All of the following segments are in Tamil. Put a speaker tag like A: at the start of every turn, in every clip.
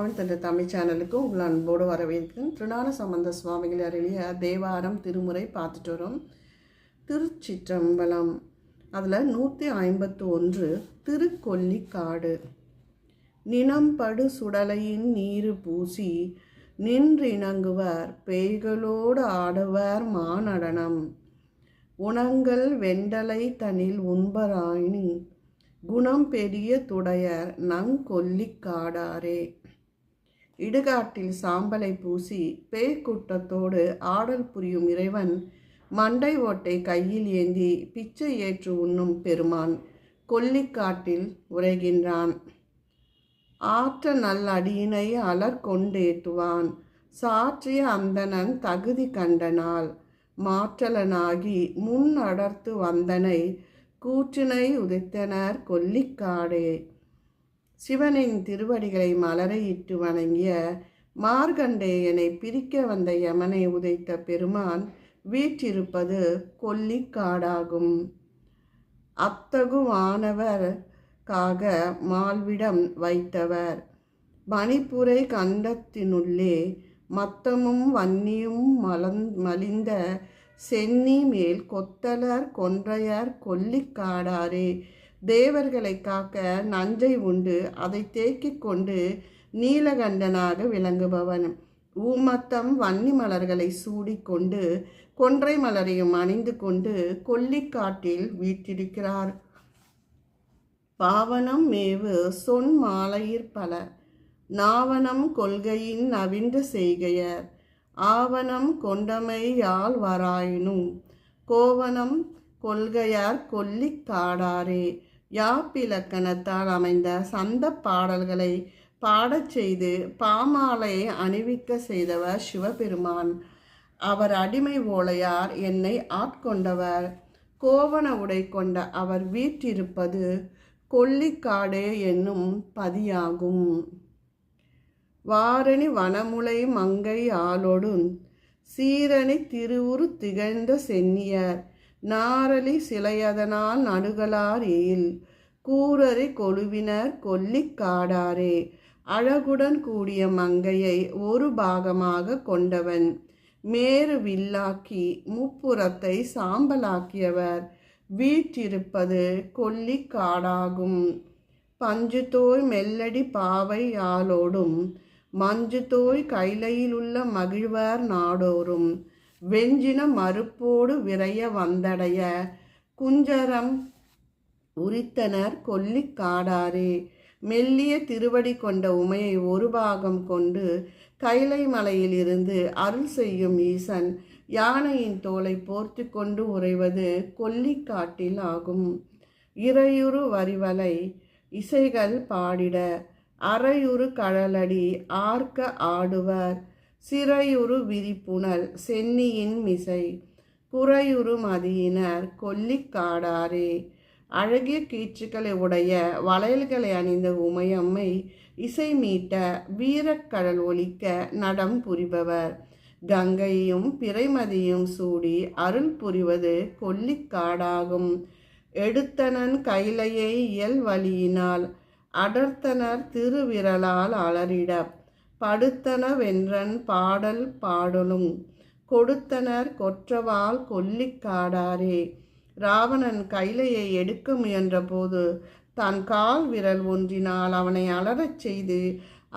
A: ஆவின் தந்த தமிழ் சேனலுக்கு உங்கள் அன்போடு வரவேற்கிறேன். திருநான சம்பந்த சுவாமிகள் அருளிய தேவாரம் திருமுறை பார்த்துட்டு வரோம். திருச்சிற்றம்பலம் அதில் நூற்றி ஐம்பத்து ஒன்று திருக்கொல்லிக்காடு. நினம்படு சுடலையின் நீரு பூசி நின்றிணங்குவர் பேய்களோடு ஆடுவர் மாநடனம் உணங்கள் வெண்டலை தனில் உண்பராயினி குணம் பெரிய துடையர் நங்கொல்லிக்காடாரே. இடுகாட்டில் சாம்பலை பூசி பேய்க்கூட்டத்தோடு ஆடல் புரியும் இறைவன் மண்டை ஓட்டை கையில் ஏந்தி பிச்சை ஏற்று உண்ணும் பெருமான் கொல்லிக்காட்டில் உரைகின்றான் ஆற்ற நல்லடியினை அலர் கொண்டேத்துவான். சாற்றிய அந்தணன் தகுதி கண்டனால் மாற்றலனாகி முன் அடர்த்து வந்தனை கூற்றினை உதைத்தனர் கொல்லிக்காடே. சிவனின் திருவடிகளை மலரையிட்டு வணங்கிய மார்கண்டேயனை பிரிக்க வந்த யமனை உதைத்த பெருமான் வீற்றிருப்பது கொல்லிக்காடாகும். அத்தகுவானவர்காக மால்விடம் வைத்தவர். மணிப்புரை கண்டத்தினுள்ளே மத்தமும் வன்னியும் மலந் மலிந்த சென்னி மேல் கொத்தலர் கொன்றையர் கொல்லிக்காடாரே. தேவர்களை காக்க நஞ்சை உண்டு அதை தேக்கிக் கொண்டு நீலகண்டனாக விளங்குபவன். ஊமத்தம் வன்னி மலர்களை சூடிக்கொண்டு கொன்றை மலரையும் அணிந்து கொண்டு கொல்லிக்காட்டில் வீற்றிருக்கிறார். பாவனம் மேவு சொன் மாலையிற் பல நாவனம் கொள்கையின் நவின்ற செய்கையர். ஆவணம் கொண்டமையால் வராயினும் கோவனம் கொள்கையார் கொல்லிக் காடாரே. யாப்பிலக்கணத்தால் அமைந்த சந்த பாடல்களை பாடச் செய்து பாமாலையை அணிவிக்க செய்தவர் சிவபெருமான். அவர் அடிமை ஓலையார் என்னை ஆட்கொண்டவர். கோவண உடை கொண்ட அவர் வீற்றிருப்பது கொல்லிக்காடு என்னும் பதியாகும். வாரணி வனமுலை மங்கை ஆளோடும் சீரணி திருவுரு திகழ்ந்த சென்னியர் நாரலி சிலையதனால் நடுகளார் ஏல். கூரறி கொழுவினர் கொல்லிக் காடாரே. அழகுடன் கூடிய மங்கையை ஒரு பாகமாக கொண்டவன். மேரு வில்லாக்கி முப்புறத்தை சாம்பலாக்கியவர். வீற்றிருப்பது கொல்லிக்காடாகும் பஞ்சுத்தோய் மெல்லடி பாவை யாலோடும். மஞ்சு தோய் கைலையிலுள்ள மகிழ்வார் நாடோறும். வெஞ்சின மறுப்போடு விரைய வந்தடைய குஞ்சரம் உரித்தனர் கொல்லிக் காடாரே. மெல்லிய திருவடி கொண்ட உமையை ஒரு பாகம் கொண்டு கைலை மலையிலிருந்து அருள் செய்யும் ஈசன் யானையின் தோலை போர்த்து கொண்டு உறைவது கொல்லிக்காட்டில் ஆகும். இறையுறு வரிவலை இசைகள் பாடிட அறையுறு கழலடி ஆர்க்க ஆடுவர் சிறையுறு விரிப்புணர் சென்னியின் மிசை. குறையுறு மதியினர் கொல்லிக்காடாரே அழகிய கீற்றுக்களை உடைய வளையல்களை அணிந்த உமையம்மை இசை மீட்ட வீரக்கடல் ஒலிக்க நடம் புரிபவர். கங்கையும் பிறைமதியும் சூடி அருள் புரிவது கொல்லிக்காடாகும் எடுத்தனன் கைலையை இயல் வழியினால் அடர்த்தனர் திருவிரலால் அலறிட படுத்தனவென்றன் பாடல் பாடலும். கொடுத்தனர் கொற்றவால் கொல்லிக்காடாரே ராவணன் கைலையை எடுக்க முயன்றபோது தன் கால் விரல் ஒன்றினால் அவனை அலறச் செய்து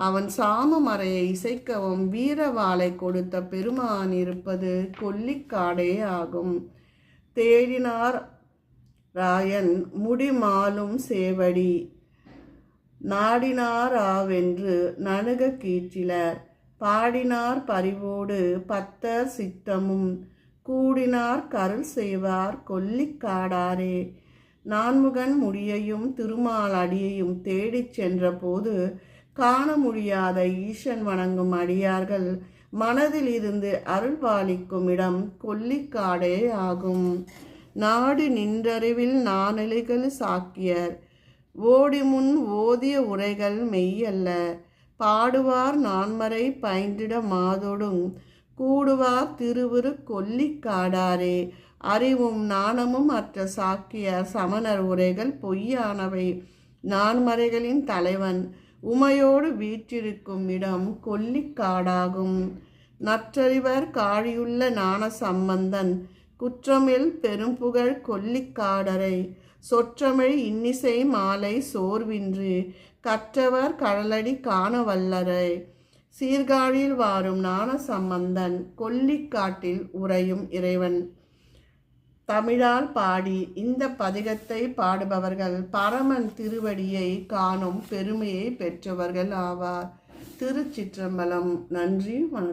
A: அவன் சாம மறையை இசைக்கவும் வீரவாளை கொடுத்த பெருமான் இருப்பது கொல்லிக்காடே ஆகும். தேடினார் ராயன் முடிமாலும் சேவடி. நாடினாராவென்று நணுக கீற்றிலர். பாடினார் பரிவோடு பத்தர் சித்தமும் கூடினார் கருள் செய்வார் கொல்லிக்காடாரே நான்முகன் முடியையும் திருமால் அடியையும் தேடிச் சென்றபோது காண முடியாத ஈசன் வணங்கும் அடியார்கள் மனதில் இருந்து அருள்பாலிக்கும் இடம் கொல்லிக்காடே ஆகும். நாடு நின்றறிவில் நானெலிகள் சாக்கியர். ஓடி முன் ஓதிய உரைகள் மெய்யல்ல. பாடுவார் நான்மறை பைந்திட மாதொடும். கூடுவார் திருவுரு கொல்லிக்காடாரே அறிவும் நாணமும் அற்ற சாக்கிய சமணர் உரைகள் பொய்யானவை. நான்மறைகளின் தலைவன் உமையோடு வீற்றிருக்கும் இடம் கொல்லிக்காடாகும் நற்றறிவர் காழியுள்ள ஞான சம்பந்தன் குற்றமில் பெரும்புகழ் கொல்லிக்காடரை சொற்றமிழ் இன்னிசை மாலை சோர்வின்றி கற்றவர் கடலடி காண வல்லரை. சீர்காழியில் வாரும் ஞான சம்பந்தன் கொல்லிக்காட்டில் உறையும் இறைவன். தமிழால் பாடி இந்த பதிகத்தை பாடுபவர்கள் பரமன் திருவடியை காணும் பெருமையை பெற்றவர்கள் ஆவார். திருச்சிற்றம்பலம். நன்றி வணக்கம்.